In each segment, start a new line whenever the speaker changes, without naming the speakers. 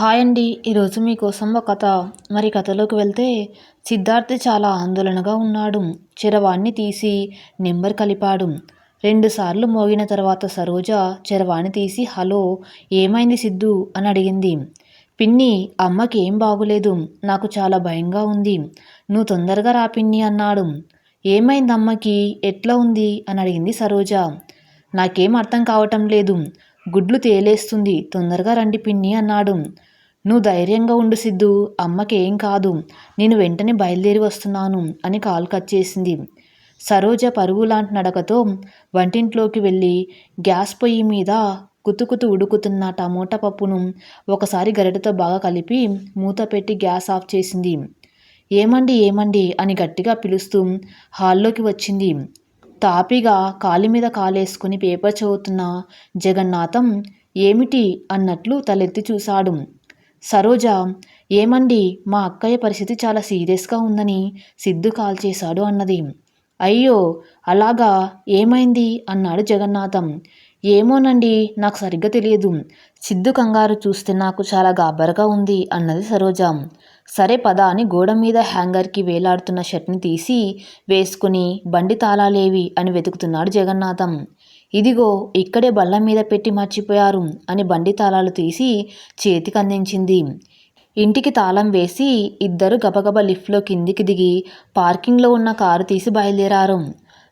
Hi అండి. ఈరోజు మీకోసం ఒక కథ. మరి కథలోకి వెళ్తే సిద్ధార్థ్ చాలా ఆందోళనగా ఉన్నాడు. చరవాణ్ణి తీసి నెంబర్ కలిపాడు. రెండుసార్లు మోగిన తర్వాత సరోజ చరవాణి తీసి హలో ఏమైంది సిద్ధు? అని అడిగింది. పిన్ని అమ్మకి ఏం బాగులేదు. నాకు చాలా భయంగా ఉంది. నువ్వు తొందరగా రా పిన్ని అన్నాడు. ఏమైంది అమ్మకి? ఎట్లా ఉంది? అని అడిగింది సరోజ. నాకేం అర్థం కావటం లేదు. గుడ్లు తేలేస్తుంది. తొందరగా రండి పిన్ని అన్నాడు. నువ్వు ధైర్యంగా ఉండు సిద్ధు. అమ్మకి ఏం కాదు. నేను వెంటనే బయలుదేరి వస్తున్నాను అని కాల్ కట్ చేసింది. సరోజ పరుగు లాంటి నడకతో వంటింట్లోకి వెళ్ళి గ్యాస్ పొయ్యి మీద కుతుకుతు ఉడుకుతున్న టమోటా పప్పును ఒకసారి గరిటతో బాగా కలిపి మూత పెట్టి గ్యాస్ ఆఫ్ చేసింది. ఏమండి ఏమండి అని గట్టిగా పిలుస్తూ హాల్లోకి వచ్చింది. తాపిగా కాలి మీద కాలేసుకుని పేపర్ చదువుతున్న జగన్నాథం ఏమిటి? అన్నట్లు తలెత్తి చూశాడు. సరోజ ఏమండి మా అక్కయ్య పరిస్థితి చాలా సీరియస్గా ఉందని సిద్ధు కాల్ చేశాడు అన్నది. అయ్యో అలాగా ఏమైంది? అన్నాడు జగన్నాథం. ఏమోనండి నాకు సరిగ్గా తెలియదు. సిద్ధు కంగారు చూస్తే నాకు చాలా గాబరగా ఉంది అన్నది సరోజ. సరే పద అని గోడ మీద హ్యాంగర్కి వేలాడుతున్న షర్ట్ని తీసి వేసుకుని బండి తాళాలేవి అని వెతుకుతున్నాడు జగన్నాథం. ఇదిగో ఇక్కడే బల్ల మీద పెట్టి మర్చిపోయారు అని బండి తాళాలు తీసి చేతికి అందించింది ఇంటికి తాళం వేసి ఇద్దరు గబగబ లిఫ్ట్లో కిందికి దిగి పార్కింగ్లో ఉన్న కారు తీసి బయలుదేరారు.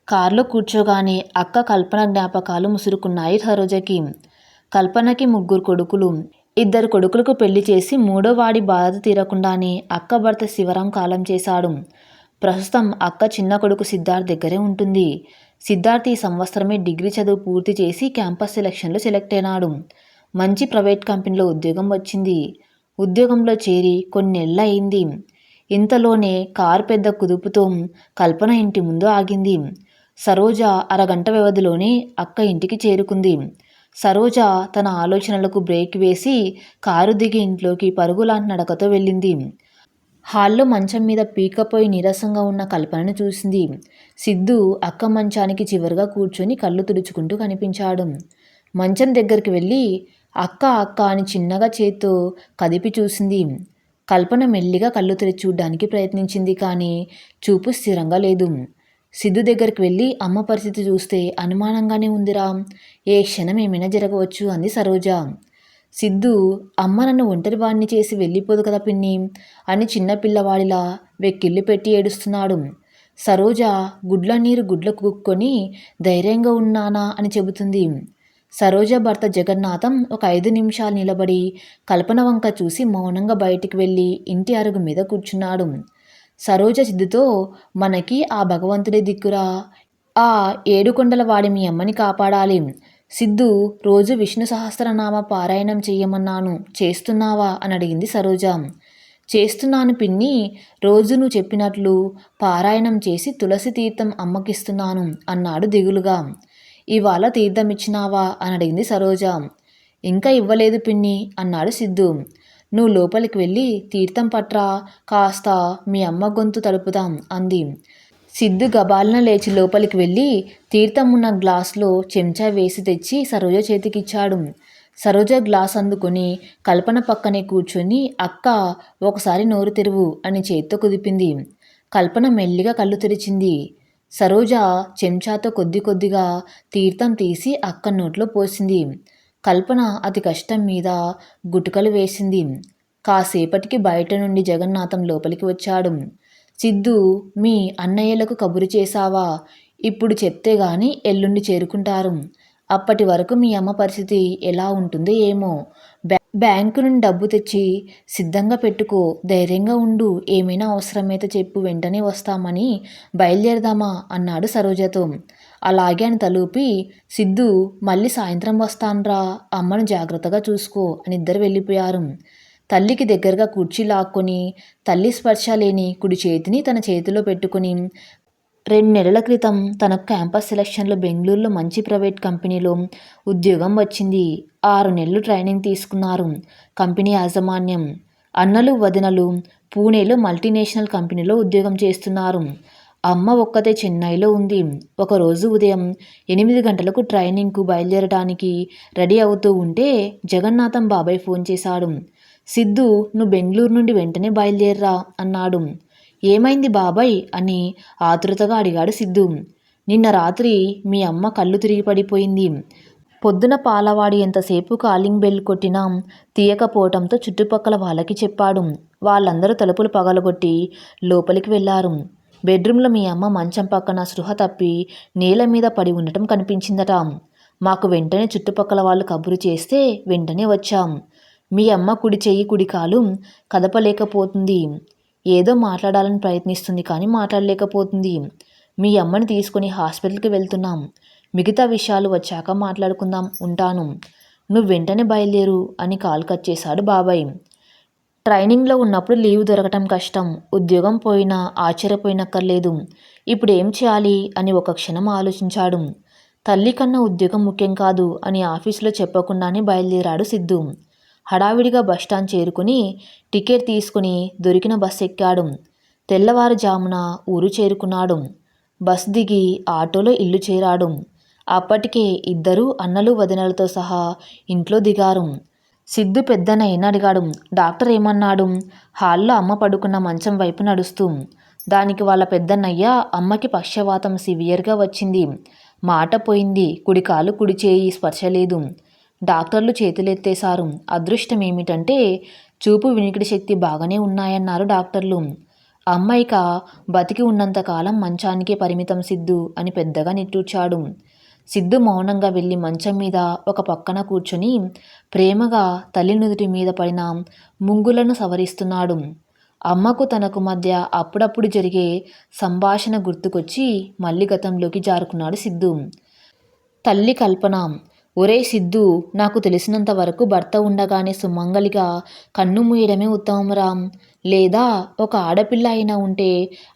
కారులో కూర్చోగానే అక్క కల్పన జ్ఞాపకాలు ముసురుకున్నాయి సరోజకి. కల్పనకి ముగ్గురు కొడుకులు. ఇద్దరు కొడుకులకు పెళ్ళి చేసి మూడో వాడి బాధ తీరకుండానే అక్క భర్త శివరాం కాలం చేశాడు. ప్రస్తుతం అక్క చిన్న కొడుకు సిద్ధార్థ్ దగ్గరే ఉంటుంది. సిద్ధార్థ్ ఈ సంవత్సరమే డిగ్రీ చదువు పూర్తి చేసి క్యాంపస్ సెలక్షన్లో సెలెక్ట్ అయినాడు. మంచి ప్రైవేట్ కంపెనీలో ఉద్యోగం వచ్చింది. ఉద్యోగంలో చేరి కొన్ని నెలలు అయింది. ఇంతలోనే కారు పెద్ద కుదుపుతో కల్పన ఇంటి ముందు ఆగింది. సరోజ అరగంట వ్యవధిలోనే అక్క ఇంటికి చేరుకుంది. సరోజ తన ఆలోచనలకు బ్రేక్ వేసి కారు దిగి ఇంట్లోకి పరుగులాంటి నడకతో వెళ్ళింది. హాల్లో మంచం మీద పీకపోయి నీరసంగా ఉన్న కల్పనను చూసింది. సిద్ధు అక్క మంచానికి చివరిగా కూర్చొని కళ్ళు తుడుచుకుంటూ కనిపించాడు. మంచం దగ్గరికి వెళ్ళి అక్క అక్క అని చిన్నగా చేత్తో కదిపి చూసింది. కల్పన మెల్లిగా కళ్ళు తెరిచి చూడ్డానికి ప్రయత్నించింది కానీ చూపు స్థిరంగా లేదు. సిద్ధు దగ్గరికి వెళ్ళి అమ్మ పరిస్థితి చూస్తే అనుమానంగానే ఉందిరా. ఏ క్షణం ఏమైనా జరగవచ్చు అంది సరోజ. సిద్ధు అమ్మ నన్ను ఒంటరి వాడిని చేసి వెళ్ళిపోదు కదా పిన్ని అని చిన్నపిల్లవాడిలా వెక్కిళ్ళు పెట్టి ఏడుస్తున్నాడు. సరోజ గుడ్ల నీరు గుడ్ల కుక్కొని ధైర్యంగా ఉన్నానా అని చెబుతుంది. సరోజ భర్త జగన్నాథం ఒక ఐదు నిమిషాలు నిలబడి కల్పన వంక చూసి మౌనంగా బయటికి వెళ్ళి ఇంటి అరుగు మీద కూర్చున్నాడు. సరోజ సిద్ధుతో మనకి ఆ భగవంతుడే దిక్కురా. ఆ ఏడుకొండల వాడి మీ అమ్మని కాపాడాలి. సిద్ధు రోజు విష్ణు సహస్రనామ పారాయణం చెయ్యమన్నాను. చేస్తున్నావా? అని అడిగింది సరోజ. చేస్తున్నాను పిన్ని. రోజు నువ్వు చెప్పినట్లు పారాయణం చేసి తులసి తీర్థం అమ్మకిస్తున్నాను అన్నాడు దిగులుగా. ఇవాళ తీర్థం ఇచ్చినావా అని అడిగింది సరోజ. ఇంకా ఇవ్వలేదు పిన్ని అన్నాడు సిద్ధు. నువ్వు లోపలికి వెళ్ళి తీర్థం పట్రా కాస్త మీ అమ్మ గొంతు తడుపుదాం అంది. సిద్ధు గబాలన లేచి లోపలికి వెళ్ళి తీర్థం ఉన్న గ్లాస్లో చెంచా వేసి తెచ్చి సరోజ చేతికిచ్చాడు. సరోజ గ్లాస్ అందుకుని కల్పన పక్కనే కూర్చొని అక్క ఒకసారి నోరు తెరువు అని చేత్తో కుదిపింది. కల్పన మెల్లిగా కళ్ళు తెరిచింది. సరోజ చెంచాతో కొద్ది కొద్దిగా తీర్థం తీసి అక్క నోట్లో పోసింది. కల్పన అతి కష్టం మీద గుటుకలు వేసింది. కాసేపటికి బయట నుండి జగన్నాథం లోపలికి వచ్చాడు. సిద్ధు మీ అన్నయ్యలకు కబురు చేశావా? ఇప్పుడు చెప్తే గాని ఎల్లుండి చేరుకుంటారు. అప్పటి వరకు మీ అమ్మ పరిస్థితి ఎలా ఉంటుందో ఏమో. బ్యాంకు నుండి డబ్బు తెచ్చి సిద్ధంగా పెట్టుకో. ధైర్యంగా ఉండు. ఏమైనా అవసరమైతే చెప్పు. వెంటనే వస్తామని బయలుదేరదామా? అన్నాడు సరోజతో. అలాగే అని తలూపి సిద్ధు మళ్ళీ సాయంత్రం వస్తాన్రా. అమ్మను జాగ్రత్తగా చూసుకో అని ఇద్దరు వెళ్ళిపోయారు. తల్లికి దగ్గరగా కుర్చీ లాక్కొని తల్లి స్పర్శ లేని కుడి చేతిని తన చేతిలో పెట్టుకుని రెండు నెలల క్రితం తనకు క్యాంపస్ సెలక్షన్లో బెంగళూరులో మంచి ప్రైవేట్ కంపెనీలో ఉద్యోగం వచ్చింది. ఆరు నెలలు ట్రైనింగ్ తీసుకున్నారు. కంపెనీ యాజమాన్యం అన్నలు వదినలు పూణేలో మల్టీనేషనల్ కంపెనీలో ఉద్యోగం చేస్తున్నారు. అమ్మ ఒక్కతే చెన్నైలో ఉంది. ఒకరోజు ఉదయం ఎనిమిది గంటలకు ట్రైనింగ్కు బయలుదేరడానికి రెడీ అవుతూ ఉంటే జగన్నాథం బాబాయ్ ఫోన్ చేశాడు. సిద్ధు నువ్వు బెంగళూరు నుండి వెంటనే బయలుదేరరా అన్నాడు. ఏమైంది బాబాయ్? అని ఆతురతగా అడిగాడు సిద్ధు. నిన్న రాత్రి మీ అమ్మ కళ్ళు తిరిగి పడిపోయింది. పొద్దున పాలవాడి ఎంతసేపు కాలింగ్ బెల్ కొట్టినా తీయకపోవటంతో చుట్టుపక్కల వాళ్ళకి చెప్పాడు. వాళ్ళందరూ తలుపులు పగలగొట్టి లోపలికి వెళ్ళారు బెడ్రూమ్లో మీ అమ్మ మంచం పక్కన స్పృహ తప్పి నేల మీద పడి ఉండటం కనిపించిందట. మాకు వెంటనే చుట్టుపక్కల వాళ్ళు కబురు చేస్తే వెంటనే వచ్చాం. మీ అమ్మ కుడి చెయ్యి కుడి కాలు కదపలేకపోతుంది. ఏదో మాట్లాడాలని ప్రయత్నిస్తుంది కానీ మాట్లాడలేకపోతుంది. మీ అమ్మని తీసుకుని హాస్పిటల్కి వెళ్తున్నాం. మిగతా విషయాలు వచ్చాక మాట్లాడుకుందాం ఉంటాను. నువ్వు వెంటనే బయలుదేరు అని కాల్ కట్ చేశాడు బాబాయ్. ట్రైనింగ్లో ఉన్నప్పుడు లీవ్ దొరకటం కష్టం. ఉద్యోగం పోయినా ఆశ్చర్యపోయినక్కర్లేదు. ఇప్పుడు ఏం చేయాలి అని ఒక క్షణం ఆలోచించాడు. తల్లి కన్నా ఉద్యోగం ముఖ్యం కాదు అని ఆఫీసులో చెప్పకుండానే బయలుదేరాడు సిద్ధు. హడావిడిగా బస్టాండ్ చేరుకుని టికెట్ తీసుకుని దొరికిన బస్ ఎక్కాడు. తెల్లవారుజామున ఊరు చేరుకున్నాడు. బస్ దిగి ఆటోలో ఇల్లు చేరాడు. అప్పటికే ఇద్దరు అన్నలు వదినలతో సహా ఇంట్లో దిగారు. సిద్ధు పెద్దనైన అడిగాడు డాక్టర్ ఏమన్నాడు? హాల్లో అమ్మ పడుకున్న మంచం వైపు నడుస్తూ. దానికి వాళ్ళ పెద్దన్నయ్య అమ్మకి పక్షవాతం సివియర్గా వచ్చింది. మాట పోయింది కుడి కుడిచేయి స్పర్శలేదు స్పర్శ లేదు డాక్టర్లు చేతులెత్తేశారు అదృష్టం ఏమిటంటే చూపు వినికిడి శక్తి బాగానే ఉన్నాయన్నారు డాక్టర్లు. అమ్మాయిక బతికి ఉన్నంతకాలం మంచానికే పరిమితం సిద్ధు అని పెద్దగా నిట్టూర్చాడు. సిద్ధు మౌనంగా వెళ్ళి మంచం మీద ఒక పక్కన కూర్చొని ప్రేమగా తల్లి నుదుటి మీద పడిన ముంగులను సవరిస్తున్నాడు. అమ్మకు తనకు మధ్య అప్పుడప్పుడు జరిగే సంభాషణ గుర్తుకొచ్చి మళ్ళీ గతంలోకి జారుకున్నాడు సిద్ధు. తల్లి కల్పన ఒరే సిద్ధు నాకు తెలిసినంత వరకు భర్త ఉండగానే సుమంగలిగా కన్ను మూయడమే ఉత్తమరాం లేదా ఒక ఆడపిల్ల అయినా ఉంటే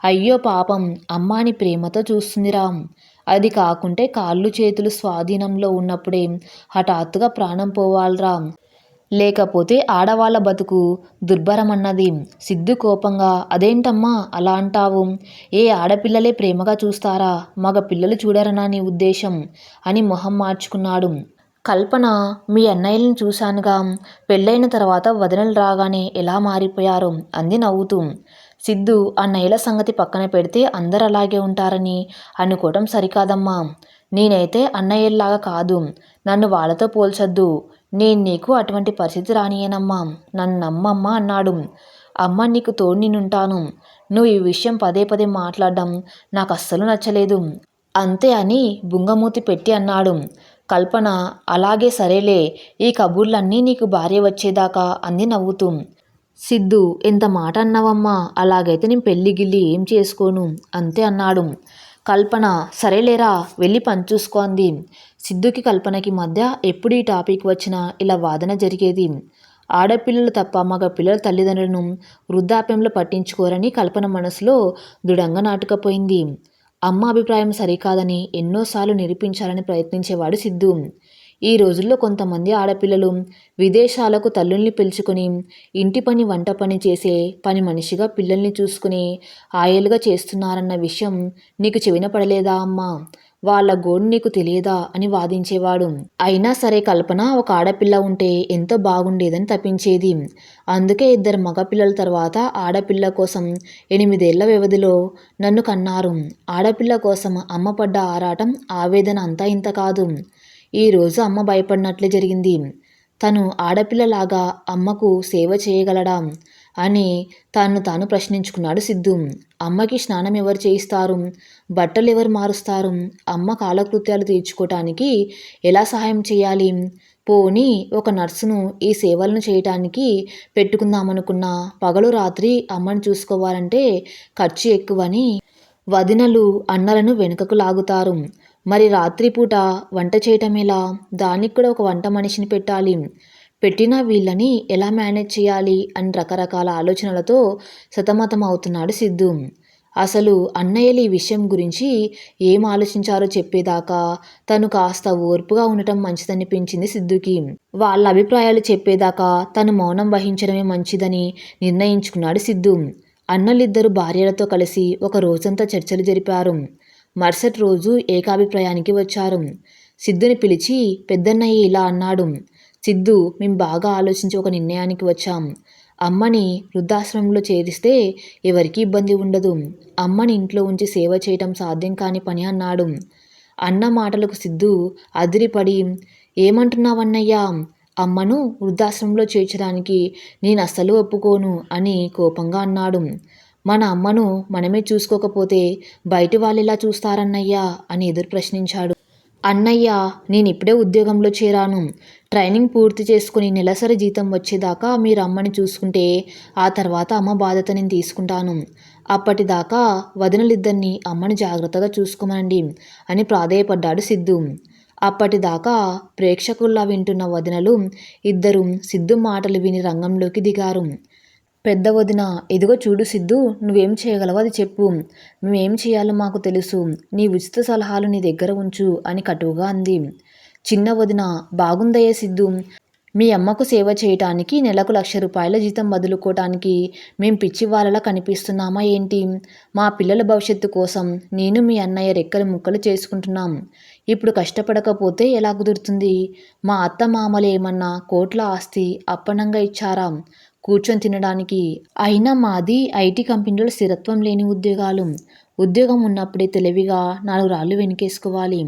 అయ్యో పాపం అమ్మాని ప్రేమతో చూస్తుందిరాం అది కాకుంటే కాళ్ళు చేతులు స్వాధీనంలో ఉన్నప్పుడే హఠాత్తుగా ప్రాణం పోవాలరా లేకపోతే ఆడవాళ్ళ బతుకు దుర్భరమన్నది. సిద్ధు కోపంగా అదేంటమ్మా అలా అంటావు? ఏ ఆడపిల్లలే ప్రేమగా చూస్తారా? మగ పిల్లలు చూడరనా నీ ఉద్దేశం అని మొహం మార్చుకున్నాడు. కల్పన మీ అన్నయ్యలను చూశానుగా. పెళ్ళైన తర్వాత వదనలు రాగానే ఎలా మారిపోయారు? అంది నవ్వుతూ. సిద్ధు అన్నయ్యల సంగతి పక్కన పెడితే అందరు అలాగే ఉంటారని అనుకోవటం సరికాదమ్మా. నేనైతే అన్నయ్యల్లాగా కాదు. నన్ను వాళ్ళతో పోల్చొద్దు. నేను నీకు అటువంటి పరిస్థితి రానియనమ్మా నన్ను నమ్మమ్మా అన్నాడు. అమ్మ నీకు తోడు నేనుంటాను. నువ్వు ఈ విషయం పదే పదే మాట్లాడడం నాకు అస్సలు నచ్చలేదు. అంతే అని బుంగమూతి పెట్టి అన్నాడు. కల్పన అలాగే సరేలే ఈ కబుర్లన్నీ నీకు భార్య వచ్చేదాకా అంది నవ్వుతూ. సిద్ధు ఎంత మాట అన్నావమ్మా అలాగైతే నేను పెళ్ళి గిల్లి ఏం చేసుకోను? అంతే అన్నాడు. కల్పన. సరేలేరా వెళ్ళి పని చూసుకో అంది సిద్ధుకి కల్పనకి మధ్య ఎప్పుడు ఈ టాపిక్ వచ్చినా ఇలా వాదన జరిగేది. ఆడపిల్లలు తప్ప మగ పిల్లల తల్లిదండ్రులను వృద్ధాప్యంలో పట్టించుకోరని కల్పన మనసులో దృఢంగా నాటుకపోయింది. అమ్మ అభిప్రాయం సరికాదని ఎన్నోసార్లు నిరూపించాలని ప్రయత్నించేవాడు సిద్ధు. ఈ రోజుల్లో కొంతమంది ఆడపిల్లలు విదేశాలకు తల్లుల్ని పిలుచుకుని ఇంటి పని వంట పని చేసే పని మనిషిగా పిల్లల్ని చూసుకుని ఆయలుగా చేస్తున్నారన్న విషయం నీకు చెవిన పడలేదా అమ్మా? వాళ్ళ గోడు నీకు తెలియదా? అని వాదించేవాడు. అయినా సరే కల్పన ఒక ఆడపిల్ల ఉంటే ఎంతో బాగుండేదని తప్పించేది అందుకే ఇద్దరు మగపిల్లల తర్వాత ఆడపిల్ల కోసం ఎనిమిదేళ్ళ వ్యవధిలో నన్ను కన్నారు. ఆడపిల్ల కోసం అమ్మ పడ్డ ఆరాటం ఆవేదన అంతా ఇంత కాదు. ఈరోజు అమ్మ భయపడినట్లే జరిగింది. తను ఆడపిల్లలాగా అమ్మకు సేవ చేయగలడా? అని తాను తాను ప్రశ్నించుకున్నాడు సిద్ధు. అమ్మకి స్నానం ఎవరు చేయిస్తారు? బట్టలు ఎవరు మారుస్తారు? అమ్మ కాలకృత్యాలు తీర్చుకోవటానికి ఎలా సహాయం చేయాలి? పోని ఒక నర్సును ఈ సేవలను చేయటానికి పెట్టుకుందామనుకున్నా పగలు రాత్రి అమ్మని చూసుకోవాలంటే ఖర్చు ఎక్కువని వదినలు అన్నలను వెనుకకు లాగుతారు. మరి రాత్రిపూట వంట చేయటం ఎలా? దానికి కూడా ఒక వంట మనిషిని పెట్టాలి. పెట్టిన వీళ్ళని ఎలా మేనేజ్ చేయాలి అని రకరకాల ఆలోచనలతో సతమతం అవుతున్నాడు సిద్ధు. అసలు అన్నయ్యలు ఈ విషయం గురించి ఏం ఆలోచించారో చెప్పేదాకా తను కాస్త ఓర్పుగా ఉండటం మంచిదనిపించింది సిద్ధుకి. వాళ్ళ అభిప్రాయాలు చెప్పేదాకా తను మౌనం వహించడమే మంచిదని నిర్ణయించుకున్నాడు సిద్ధు. అన్నలిద్దరు భార్యలతో కలిసి ఒక రోజంతా చర్చలు జరిపారు. మరుసటి రోజు ఏకాభిప్రాయానికి వచ్చారు. సిద్ధుని పిలిచి పెద్దన్నయ్య ఇలా అన్నాడు. సిద్ధు మేము బాగా ఆలోచించి ఒక నిర్ణయానికి వచ్చాం. అమ్మని వృద్ధాశ్రమంలో చేరిస్తే ఎవరికీ ఇబ్బంది ఉండదు. అమ్మని ఇంట్లో ఉంచి సేవ చేయటం సాధ్యం కాని పని అన్నాడు. అన్న మాటలకు సిద్ధు అదిరిపడి ఏమంటున్నావన్నయ్యా? అమ్మను వృద్ధాశ్రమంలో చేర్చడానికి నేను అస్సలు ఒప్పుకోను అని కోపంగా అన్నాడు. మన అమ్మను మనమే చూసుకోకపోతే బయటి వాళ్ళు ఎలా చూస్తారన్నయ్యా అని ఎదురు ప్రశ్నించాడు. అన్నయ్య నేను ఇప్పుడే ఉద్యోగంలో చేరాను. ట్రైనింగ్ పూర్తి చేసుకుని నెలసరి జీతం వచ్చేదాకా మీరు అమ్మని చూసుకుంటే ఆ తర్వాత అమ్మ బాధ్యత నేను తీసుకుంటాను. అప్పటిదాకా వదినలిద్దరిని అమ్మని జాగ్రత్తగా చూసుకోమనండి అని ప్రాధేయపడ్డాడు సిద్ధు. అప్పటిదాకా ప్రేక్షకుల్లా వింటున్న వదినలు ఇద్దరు సిద్ధు మాటలు విని రంగంలోకి దిగారు. పెద్ద వదిన ఇదిగో చూడు సిద్ధు నువ్వేం చేయగలవో అది చెప్పు. మేమేం చేయాలో మాకు తెలుసు. నీ ఉచిత సలహాలు నీ దగ్గర ఉంచు అని కటువుగా అంది. చిన్న వదిన బాగుందయ్యే సిద్ధు. మీ అమ్మకు సేవ చేయటానికి నెలకు లక్ష రూపాయల జీతం వదులుకోవటానికి మేం పిచ్చి వాళ్ళలా కనిపిస్తున్నామా ఏంటి? మా పిల్లల భవిష్యత్తు కోసం నేను మీ అన్నయ్య రెక్కలు ముక్కలు చేసుకుంటున్నాం. ఇప్పుడు కష్టపడకపోతే ఎలా కుదురుతుంది? మా అత్త మామలు ఏమన్నా కోట్ల ఆస్తి అప్పనంగా ఇచ్చారా? కూర్చొని తినడానికి. అయినా మాది ఐటీ కంపెనీలో స్థిరత్వం లేని ఉద్యోగాలు. ఉద్యోగం ఉన్నప్పుడే తెలివిగా నాలుగు రాళ్ళు వెనుకేసుకోవాలి.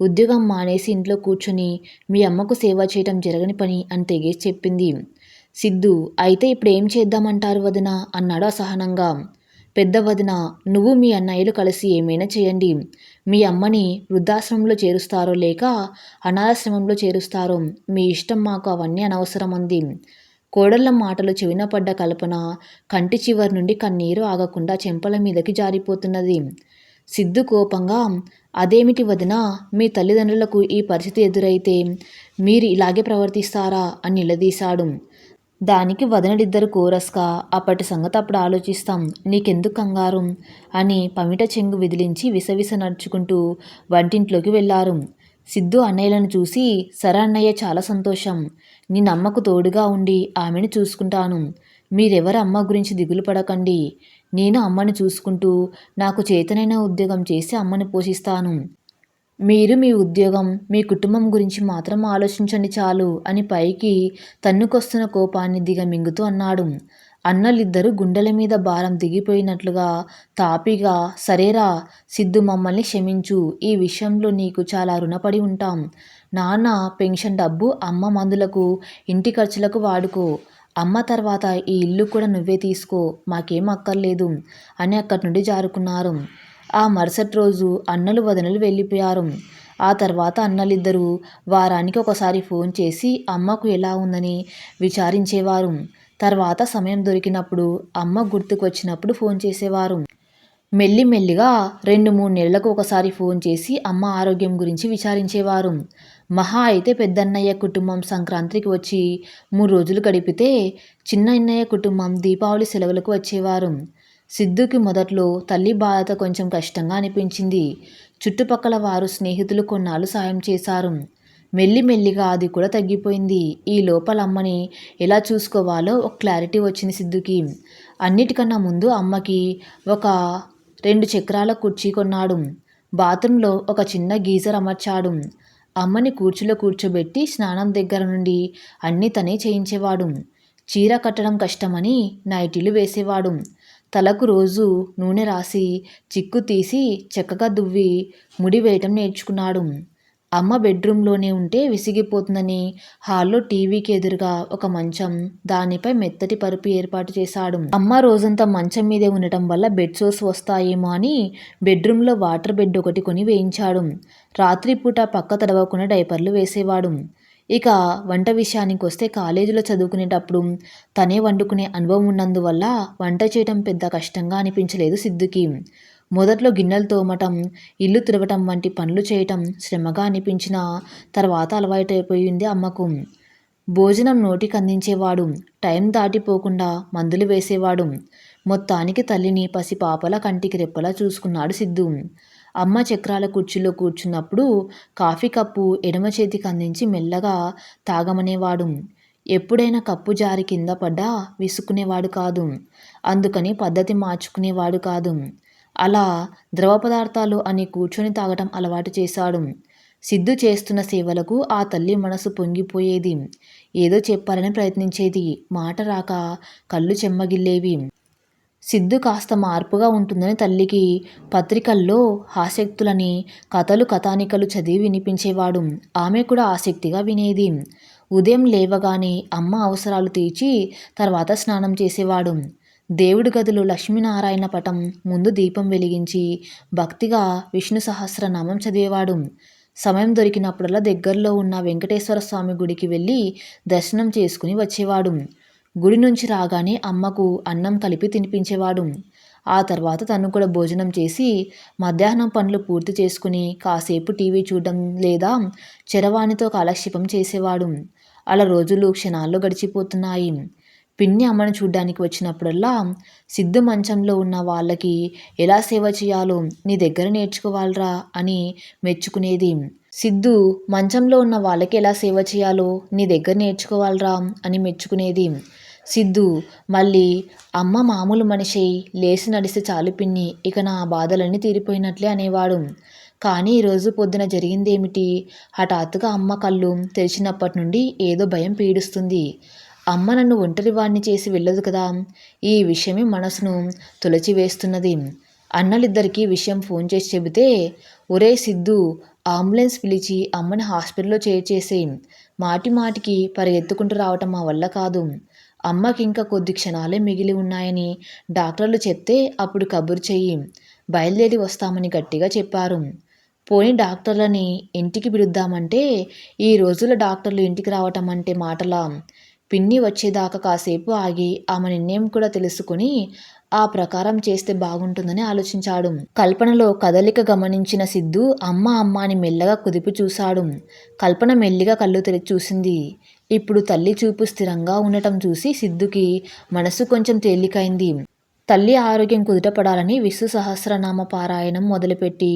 ఉద్యోగం మానేసి ఇంట్లో కూర్చొని మీ అమ్మకు సేవ చేయటం జరగని పని అని తెగేసి చెప్పింది. సిద్ధు అయితే ఇప్పుడు ఏం చేద్దామంటారు వదిన? అన్నాడు అసహనంగా. పెద్ద వదిన నువ్వు మీ అన్నయ్యలు కలిసి ఏమైనా చేయండి. మీ అమ్మని వృద్ధాశ్రమంలో చేరుస్తారో లేక అనాథాశ్రమంలో చేరుస్తారో మీ ఇష్టం మాకు అవన్నీ అనవసరం అంది కోడళ్ళ మాటలు చెవిన పడ్డ కల్పన కంటి చివరి నుండి కన్నీరు ఆగకుండా చెంపల మీదకి జారిపోతున్నది. సిద్ధు కోపంగా అదేమిటి వదిన మీ తల్లిదండ్రులకు ఈ పరిస్థితి ఎదురైతే మీరు ఇలాగే ప్రవర్తిస్తారా? అని నిలదీశాడు. దానికి వదనడిద్దరు కోరస్గా అప్పటి సంగతి అప్పుడు ఆలోచిస్తాం. నీకెందుకు కంగారు? అని పమిట చెంగు విదిలించి విసవిస నడుచుకుంటూ వంటింట్లోకి వెళ్ళారు సిద్ధు అన్నయ్యలను చూసి సరే అన్నయ్య చాలా సంతోషం. నిన్నమ్మకు తోడుగా ఉండి ఆమెను చూసుకుంటాను. మీరెవరు అమ్మ గురించి దిగులు పడకండి. నేను అమ్మను చూసుకుంటూ నాకు చేతనైన ఉద్యోగం చేసి అమ్మను పోషిస్తాను. మీరు మీ ఉద్యోగం మీ కుటుంబం గురించి మాత్రం ఆలోచించండి చాలు అని పైకి తన్నుకొస్తున్న కోపాన్ని దిగమింగుతూ అన్నాడు. అన్నలిద్దరూ గుండెల మీద భారం దిగిపోయినట్లుగా తాపిగా సరేరా సిద్ధు మమ్మల్ని క్షమించు ఈ విషయంలో నీకు చాలా రుణపడి ఉంటాం. నాన్న పెన్షన్ డబ్బు అమ్మ మందులకు ఇంటి ఖర్చులకు వాడుకో. అమ్మ తర్వాత ఈ ఇల్లు కూడా నువ్వే తీసుకో మాకేం అక్కర్లేదు అని అక్కడి నుండి జారుకున్నారు. ఆ మరుసటి రోజు అన్నలు వదనలు వెళ్ళిపోయారు. ఆ తర్వాత అన్నలిద్దరూ వారానికి ఒకసారి ఫోన్ చేసి అమ్మకు ఎలా ఉందని విచారించేవారు. తర్వాత సమయం దొరికినప్పుడు అమ్మ గుర్తుకొచ్చినప్పుడు ఫోన్ చేసేవారు. మెల్లిమెల్లిగా రెండు మూడు నెలలకు ఒకసారి ఫోన్ చేసి అమ్మ ఆరోగ్యం గురించి విచారించేవారు. మహా అయితే పెద్దన్నయ్య కుటుంబం సంక్రాంతికి వచ్చి మూడు రోజులు గడిపితే చిన్నయ్య కుటుంబం దీపావళి సెలవులకు వచ్చేవారు. సిద్ధుకి మొదట్లో తల్లి బాధ కొంచెం కష్టంగా అనిపించింది. చుట్టుపక్కల వారు స్నేహితులు కొన్నాళ్ళు సాయం చేశారు. మెల్లిమెల్లిగా అది కూడా తగ్గిపోయింది. ఈ లోపల అమ్మని ఎలా చూసుకోవాలో ఒక క్లారిటీ వచ్చింది సిద్ధుకి. అన్నిటికన్నా ముందు అమ్మకి ఒక రెండు చక్రాల కుర్చీ కొన్నాడు. బాత్రూంలో ఒక చిన్న గీజర్ అమర్చాడు. అమ్మని కూర్చులో కూర్చోబెట్టి స్నానం దగ్గర నుండి అన్నీ తనే చేయించేవాడు. చీర కట్టడం కష్టమని నైటీలు వేసేవాడు. తలకు రోజు నూనె రాసి చిక్కు తీసి చక్కగా దువ్వి ముడి వేయటం నేర్చుకున్నాడు. అమ్మ బెడ్రూమ్లోనే ఉంటే విసిగిపోతుందని హాల్లో టీవీకి ఎదురుగా ఒక మంచం దానిపై మెత్తటి పరుపు ఏర్పాటు చేశాడు. అమ్మ రోజంతా మంచం మీదే ఉండటం వల్ల బెడ్ సోర్స్ వస్తాయేమో అని బెడ్రూమ్లో వాటర్ బెడ్ ఒకటి కొని వేయించాడు. రాత్రిపూట పక్క తడవకుండా డైపర్లు వేసేవాడు. ఇక వంట విషయానికి వస్తే కాలేజీలో చదువుకునేటప్పుడు తనే వండుకునే అనుభవం ఉన్నందువల్ల వంట చేయటం పెద్ద కష్టంగా అనిపించలేదు సిద్ధుకి మొదట్లో గిన్నెలు తోమటం ఇల్లు తిరగటం వంటి పనులు చేయటం శ్రమగా అనిపించిన తర్వాత అలవాటైపోయింది అమ్మకు. భోజనం నోటికి అందించేవాడు టైం దాటిపోకుండా మందులు వేసేవాడు. మొత్తానికి తల్లిని పసిపాపల కంటికి రెప్పలా చూసుకున్నాడు సిద్ధు. అమ్మ చక్రాల కుర్చీలో కూర్చున్నప్పుడు కాఫీ కప్పు ఎడమ చేతికి అందించి మెల్లగా తాగమనేవాడు. ఎప్పుడైనా కప్పు జారి కింద పడ్డా విసుక్కునేవాడు కాదు. అందుకని పద్ధతి మార్చుకునేవాడు కాదు. అలా ద్రవ పదార్థాలు అని కూర్చొని తాగటం అలవాటు చేశాడు. సిద్ధు చేస్తున్న సేవలకు ఆ తల్లి మనసు పొంగిపోయేది. ఏదో చెప్పాలని ప్రయత్నించేది. మాట రాక కళ్ళు చెమ్మగిల్లేవి. సిద్ధు కాస్త మార్పుగా ఉంటుందని తల్లికి పత్రికల్లో ఆసక్తులని కథలు కథానికలు చదివి వినిపించేవాడు. ఆమె కూడా ఆసక్తిగా వినేది. ఉదయం లేవగానే అమ్మ అవసరాలు తీర్చి తర్వాత స్నానం చేసేవాడు. దేవుడి గదిలో లక్ష్మీనారాయణ పటం ముందు దీపం వెలిగించి భక్తిగా విష్ణు సహస్రనామం చదివేవాడు. సమయం దొరికినప్పుడల్లా దగ్గరలో ఉన్న వెంకటేశ్వర స్వామి గుడికి వెళ్ళి దర్శనం చేసుకుని వచ్చేవాడు. గుడి నుంచి రాగానే అమ్మకు అన్నం కలిపి తినిపించేవాడు. ఆ తర్వాత తను కూడా భోజనం చేసి మధ్యాహ్నం పనులు పూర్తి చేసుకుని కాసేపు టీవీ చూడడం లేదా చరవాణితో కాలక్షేపం చేసేవాడు. అలా రోజులు క్షణాల్లో గడిచిపోతున్నాయి. పిన్ని అమ్మను చూడ్డానికి వచ్చినప్పుడల్లా సిద్ధు మంచంలో ఉన్న వాళ్ళకి ఎలా సేవ చేయాలో నీ దగ్గర నేర్చుకోవాలరా అని మెచ్చుకునేది. సిద్ధు మంచంలో ఉన్న వాళ్ళకి ఎలా సేవ చేయాలో నీ దగ్గర నేర్చుకోవాలరా అని మెచ్చుకునేది. సిద్ధు మళ్ళీ అమ్మ మామూలు మనిషి లేచి నడిస్తే చాలు పిన్ని ఇక నా బాధలన్నీ తీరిపోయినట్లే అనేవాడు. కానీ ఈరోజు పొద్దున జరిగిందేమిటి? హఠాత్తుగా అమ్మ కళ్ళు తెరిచినప్పటి నుండి ఏదో భయం పీడిస్తుంది. అమ్మ నన్ను ఒంటరివాణ్ణి చేసి వెళ్ళదు కదా. ఈ విషయమే మనసును తొలచివేస్తున్నది. అన్నలిద్దరికీ విషయం ఫోన్ చేసి చెబితే ఒరే సిద్ధు అంబులెన్స్ పిలిచి అమ్మని హాస్పిటల్లో చేర్చేసి మాటి మాటికి పరిగెత్తుకుంటూ రావటం మా వల్ల కాదు. అమ్మకి ఇంకా కొద్ది క్షణాలే మిగిలి ఉన్నాయని డాక్టర్లు చెప్తే అప్పుడు కబురు చెయ్యి. బయలుదేరి వస్తామని గట్టిగా చెప్పారు. పోని డాక్టర్లని ఇంటికి పిలుద్దామంటే ఈ రోజుల డాక్టర్లు ఇంటికి రావటం అంటే మాటలా? పిన్ని వచ్చేదాకా కాసేపు ఆగి ఆమె నిర్ణయం కూడా తెలుసుకుని ఆ ప్రకారం చేస్తే బాగుంటుందని ఆలోచించాడు. కల్పనలో కదలిక గమనించిన సిద్ధు అమ్మ అమ్మ అని మెల్లగా కుదిపి చూశాడు. కల్పన మెల్లిగా కళ్ళు తెరిచి చూసింది. ఇప్పుడు తల్లి చూపు స్థిరంగా ఉండటం చూసి సిద్ధుకి మనసు కొంచెం తేలికైంది. తల్లి ఆరోగ్యం కుదుటపడాలని విశ్వ సహస్రనామ పారాయణం మొదలుపెట్టి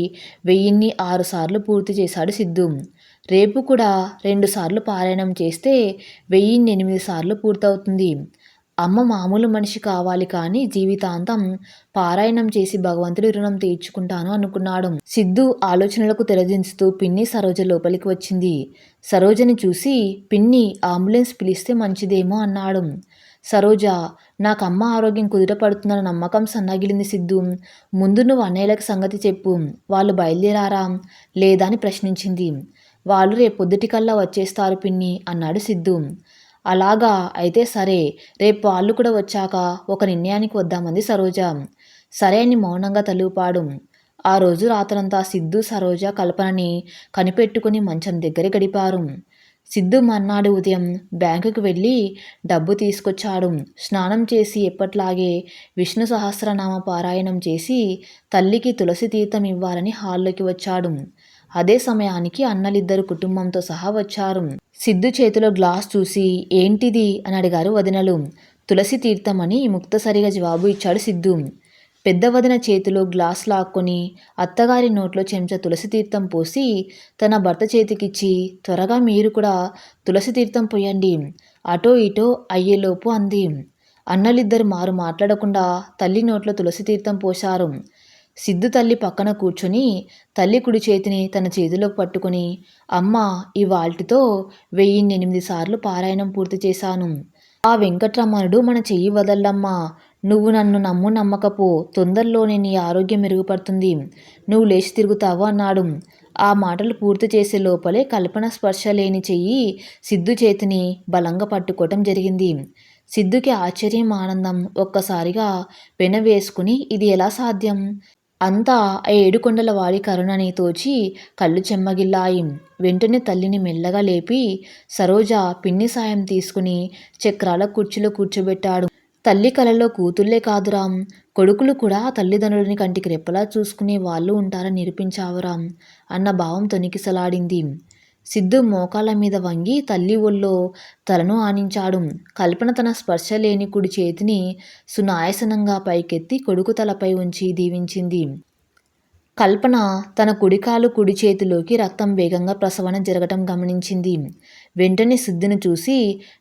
వెయ్యిన్ని ఆరుసార్లు పూర్తి చేశాడు సిద్ధు. రేపు కూడా రెండుసార్లు పారాయణం చేస్తే వెయ్యిన్ని ఎనిమిది సార్లు పూర్తవుతుంది. అమ్మ మామూలు మనిషి కావాలి కానీ జీవితాంతం పారాయణం చేసి భగవంతుడి రుణం తీర్చుకుంటాను అనుకున్నాడు. సిద్ధు ఆలోచనలకు తెరదించుతూ పిన్ని సరోజ లోపలికి వచ్చింది. సరోజని చూసి పిన్ని అంబులెన్స్ పిలిస్తే మంచిదేమో అన్నాడు. సరోజ నాకు అమ్మ ఆరోగ్యం కుదుటపడుతుందన్న నమ్మకం సన్నగిలింది సిద్ధు. ముందు నువ్వు అన్నయ్యలకు సంగతి చెప్పు. వాళ్ళు బయలుదేరారా? లేదా? అని ప్రశ్నించింది. వాళ్ళు రేపొద్దుటికల్లా వచ్చేస్తారు పిన్ని అన్నాడు సిద్ధు. అలాగా? అయితే సరే రేపు వాళ్ళు కూడా వచ్చాక ఒక నిర్ణయానికి వద్దామంది సరోజ. సరే అని మౌనంగా తలుపాడు. ఆ రోజు రాత్రంతా సిద్ధు సరోజ కల్పనని కనిపెట్టుకుని మంచం దగ్గర గడిపారు. సిద్ధు మర్నాడు ఉదయం బ్యాంకుకి వెళ్ళి డబ్బు తీసుకొచ్చాడు. స్నానం చేసి ఎప్పట్లాగే విష్ణు సహస్రనామ పారాయణం చేసి తల్లికి తులసి తీర్థం ఇవ్వాలని హాల్లోకి వచ్చాడు. అదే సమయానికి అన్నలిద్దరు కుటుంబంతో సహా వచ్చారు. సిద్ధు చేతిలో గ్లాస్ చూసి ఏంటిది? అని అడిగారు వదినలు. తులసి తీర్థమని ముక్తసరిగా జవాబు ఇచ్చాడు సిద్ధు పెద్ద వదిన చేతిలో గ్లాస్ లాక్కొని అత్తగారి నోట్లో చెంచా తులసి తీర్థం పోసి తన భర్త చేతికిచ్చి త్వరగా మీరు కూడా తులసి తీర్థం పోయండి. అటో ఇటో అయ్యేలోపు అంది. అన్నలిద్దరు మారు మాట్లాడకుండా తల్లి నోట్లో తులసి తీర్థం పోశారు. సిద్ధు తల్లి పక్కన కూర్చొని తల్లి కుడి చేతిని తన చేతిలోకి పట్టుకుని అమ్మ ఈ వెయ్యిన్ని ఎనిమిది సార్లు పారాయణం పూర్తి చేశాను. ఆ వెంకట్రమణుడు మన చెయ్యి వదల్లమ్మా నువ్వు నన్ను నమ్ము నమ్మకపో తొందరలోనే నీ ఆరోగ్యం మెరుగుపడుతుంది. నువ్వు లేచి తిరుగుతావు అన్నాడు. ఆ మాటలు పూర్తి చేసే లోపలే కల్పన స్పర్శ లేని చెయ్యి సిద్ధు చేతిని బలంగా పట్టుకోవటం జరిగింది. సిద్ధుకి ఆశ్చర్యం ఆనందం ఒక్కసారిగా వెనవేసుకుని ఇది ఎలా సాధ్యం? అంతా ఆ ఏడుకొండల వాడి కరుణని తోచి కళ్ళు చెమ్మగిల్లాయి. వెంటనే తల్లిని మెల్లగా లేపి సరోజ పిన్ని సాయం తీసుకుని చక్రాల కుర్చీలో కూర్చోబెట్టాడు. తల్లి కలలో కూతుళ్ళే కాదురాం. కొడుకులు కూడా తల్లిదండ్రులని కంటికి రెప్పలా చూసుకునే వాళ్ళు ఉంటారని నిరూపించావురాం అన్న భావం తొనికిసలాడింది సిద్ధు మోకాళ్ళ మీద వంగి తల్లి ఒళ్ళో తలను ఆనించాడు. కల్పన తన స్పర్శ లేని కుడి చేతిని సునాయసనంగా పైకెత్తి కొడుకు తలపై ఉంచి దీవించింది. కల్పన తన కుడికాలు కుడి చేతిలోకి రక్తం వేగంగా ప్రసవన జరగటం గమనించింది. వెంటనే సిద్ధును చూసి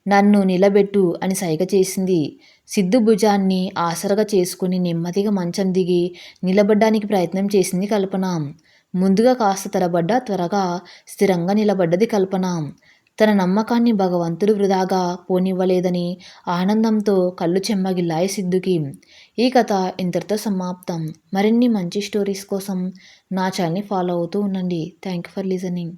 నన్ను నిలబెట్టు అని సైగ చేసింది. సిద్ధు భుజాన్ని ఆసరగా చేసుకుని నెమ్మదిగా మంచం దిగి నిలబడ్డానికి ప్రయత్నం చేసింది కల్పన. ముందుగా కాస్త తడబడ్డా త్వరగా స్థిరంగా నిలబడ్డది కల్పన. తన నమ్మకాన్ని భగవంతుడు వృధాగా పోనివ్వలేదని ఆనందంతో కళ్ళు చెమ్మగిల్లాయి సిద్ధుకి. ఈ కథ ఇంతటితో సమాప్తం. మరిన్ని మంచి స్టోరీస్ కోసం నా ఛానల్ని ఫాలో అవుతూ ఉండండి. Thank you for listening.